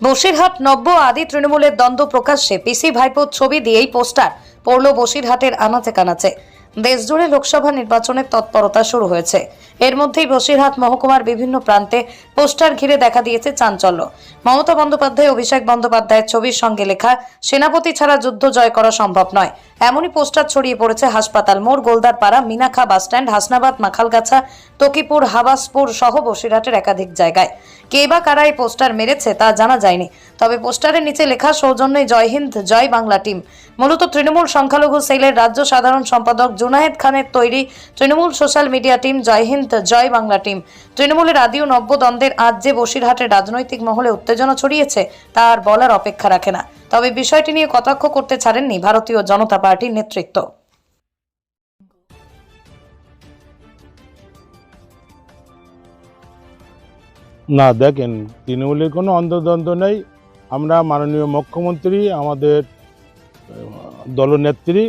বসিরহাট নব্য আদি তৃণমূলের দ্বন্দ্ব প্রকাশ্যে পিসি ভাইপোর ছবি দিয়েই পোস্টার, পড়ল বসিরহাটের আনাচে কানাচে। দেশজুড়ে লোকসভা নির্বাচনের তৎপরতা শুরু হয়েছে। এর মধ্যেই বসিরহাট মহকুমার বিভিন্ন প্রান্তে পোস্টার ঘিরে দেখা দিয়েছে চাঞ্চল্য। মমতা বন্দ্যোপাধ্যায়, অভিষেক বন্দ্যোপাধ্যায়ের ছবির সঙ্গে লেখা, সেনাপতি ছাড়া যুদ্ধ জয় করা সম্ভব নয়। এমনই পোস্টার ছড়িয়ে পড়েছে হাসপাতাল মোড়, গোলদারপাড়া মিনাখা বাসস্ট্যান্ড হাসনাবাদ, মাখালগাছা, তকিপুর, হাবাসপুর সহ বসিরহাটের একাধিক জায়গায়। কে বা কারা এই পোস্টার মেরেছে তা জানা যায়নি। তবে পোস্টারের নিচে লেখা, সৌজন্যে জয় হিন্দ, জয় বাংলা টিম। মূলত তৃণমূল সংখ্যালঘু সেলের রাজ্য সাধারণ সম্পাদক জুনায়েদ খানের তৈরি Trinamool social media team Jai Hind, Jai Bangla team. তৃণমূলের আদি ও নব্য দ্বন্দ্বের আজ যে বসিরহাটের রাজনৈতিক মহলে উত্তেজনা ছড়িয়েছে, তা আর বলার অপেক্ষা রাখে না। তবে বিষয়টি নিয়ে কটাক্ষ করতে ছাড়েননি ভারতীয় জনতা পার্টির নেতৃত্ব। না, দেখেন, তৃণমূলের কোনো অন্তর্দ্বন্দ্ব নেই। আমরা মাননীয় মুখ্যমন্ত্রী, আমাদের দলনেত্রী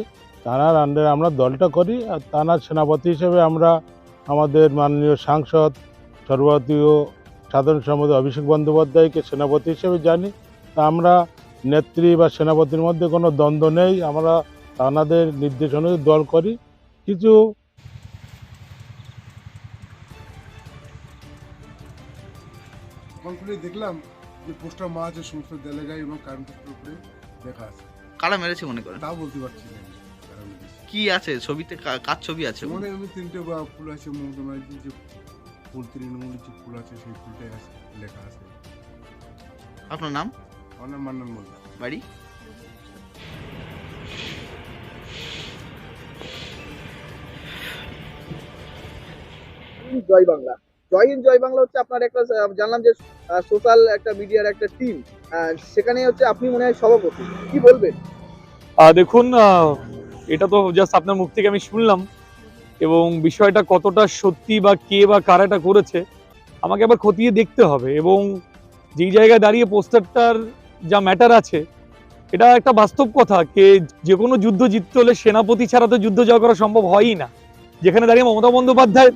তানার আন্ডারে আমরা দলটা করি, আর তানার সেনাপতি হিসেবে আমরা আমাদের মাননীয় সাংসদ, সর্বভারতীয় সাধারণ সম্পাদক অভিষেক বন্দ্যোপাধ্যায়কে সেনাপতি হিসেবে জানি। তা আমরা নেত্রী বা সেনাপতির মধ্যে কোনো দ্বন্দ্ব নেই। আমরা তানাদের নির্দেশ অনুযায়ী দল করি। কিছু দেখলাম যে পোস্টার মারা আছে সমস্ত দেলেগাই এবং কারেন্টের উপরে দেখা আছে। কারা মেরেছে মনে করেন? তাও বলতে পারছি না। আমি। কি আছে? ছবিতে কা- কার ছবি আছে? মনে এমনি তিনটে বা ফুল আছে মমতা ব্যানার্জি যে ফুল তৃণমূলের যে ফুল আছে সেই ফুলটাই আছে লেখা আছে। আপনার নাম? আমার নাম মান্নান মোল্লা বাড়ি? জয় বাংলা। জয় হিন্দ জয় বাংলা হচ্ছে আপনার একটা জানলাম যে সোশ্যাল একটা মিডিয়ার একটা টিম সেখানে হচ্ছে আপনি মনে হয় সভাপতি। কি বলবেন? দেখুন এটা তো জাস্ট আপনার মুখ থেকে আমি শুনলাম। এবং বিষয়টা কতটা সত্যি বা কে বা কারা এটা করেছে, আমাকে আবার খতিয়ে দেখতে হবে এবং যেই জায়গায় দাঁড়িয়ে পোস্টারটার যা ম্যাটার আছে, এটা একটা বাস্তব কথা কে যে কোনো যুদ্ধ জিততে হলে সেনাপতি ছাড়া তো যুদ্ধ জয় করা সম্ভব হয়ই না। যেখানে দাঁড়িয়ে মমতা বন্দ্যোপাধ্যায়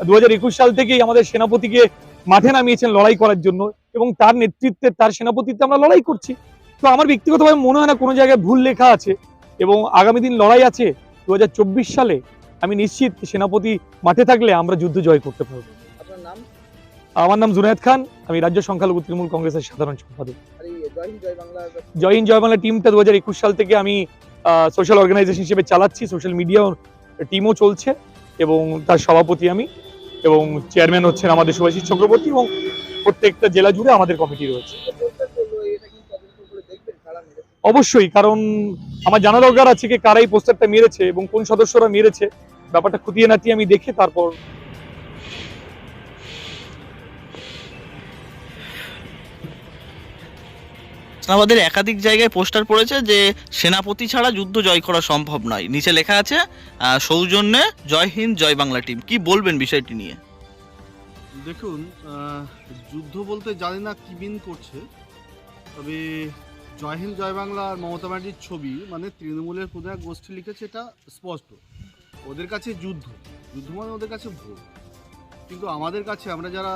দু হাজার একুশ সাল থেকেই আমাদের সেনাপতিকে মাঠে নামিয়েছেন লড়াই করার জন্য এবং তার নেতৃত্বে, তার সেনাপতিত্বে আমরা লড়াই করছি। তো আমার ব্যক্তিগতভাবে মনে হয় না কোনো জায়গায় ভুল লেখা আছে এবং আগামী দিন লড়াই আছে দু হাজার চব্বিশ সালে। আমি নিশ্চিত সেনাপতি মাঠে থাকলে আমরা যুদ্ধ জয় করতে পারব। আমার নাম জুনায়েদ খান আমি রাজ্য সংখ্যালঘু তৃণমূল কংগ্রেসের সাধারণ সম্পাদক। জয় হিন্দ জয় বাংলা টিমটা দু সাল থেকে আমি সোশ্যাল অর্গানাইজেশন হিসেবে চালাচ্ছি সোশ্যাল মিডিয়া টিমও চলছে এবং তার সভাপতি আমি এবং চেয়ারম্যান হচ্ছেন আমাদের সুভাষিস চক্রবর্তী এবং প্রত্যেকটা জেলা জুড়ে আমাদের কমিটি রয়েছে। অবশ্যই কারণ আমার জানা দরকার আছে কি কারা এই পোস্টারটা মেরেছে এবং কোন সদস্যরা মেরেছে। ব্যাপারটা খুঁটিয়ে নাটিয়ে আমি দেখে তারপর আমাদের একাধিক জায়গায় পোস্টার পড়েছে যে সেনাপতি ছাড়া যুদ্ধ জয় করা সম্ভব নয়। নিচে লেখা আছে সৌজন্যে জয় হিন্দ জয় বাংলা টিম। কি বলবেন বিষয়টি নিয়ে? দেখুন যুদ্ধ বলতে জানি না কি মিন করছে তবে জয় হিন্দ জয় বাংলা আর মমতা ব্যানার্জির ছবি মানে তৃণমূলের কোনো এক গোষ্ঠী লিখেছে এটা স্পষ্ট। ওদের কাছে যুদ্ধ। যুদ্ধ মানে ওদের কাছে ভোট কিন্তু আমাদের কাছে আমরা যারা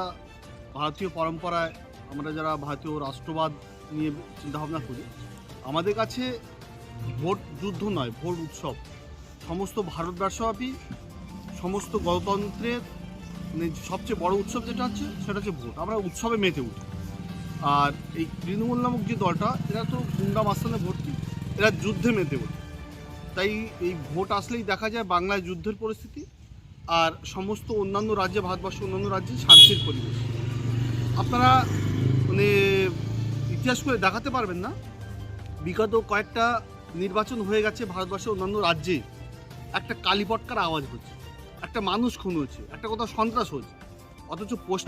ভারতীয় পরম্পরায়, আমরা যারা ভারতীয় রাষ্ট্রবাদ নিয়ে চিন্তাভাবনা করি, আমাদের কাছে ভোট যুদ্ধ নয়, ভোট উৎসব। সমস্ত ভারতবর্ষব্যাপী সমস্ত গণতন্ত্রের সবচেয়ে বড় উৎসব যেটা হচ্ছে, সেটা হচ্ছে ভোট। আমরা উৎসবে মেতে উঠি। আর এই তৃণমূল নামক যে দলটা, এরা তো গুন্ডা মাস্তানে ভর্তি। এরা যুদ্ধে মেতে ওঠে তাই এই ভোট আসলেই দেখা যায় বাংলায় যুদ্ধের পরিস্থিতি আর সমস্ত অন্যান্য রাজ্যে ভারতবর্ষ অন্যান্য রাজ্যে শান্তির পরিবেশ। আপনারা মানে ইতিহাস করে দেখাতে পারবেন না। বিগত কয়েকটা নির্বাচন হয়ে গেছে ভারতবর্ষের অন্যান্য রাজ্যে। একটা কালীপটকার আওয়াজ হচ্ছে, একটা মানুষ খুন হচ্ছে, একটা কোথাও সন্ত্রাস হচ্ছে, অথচ পোস্ট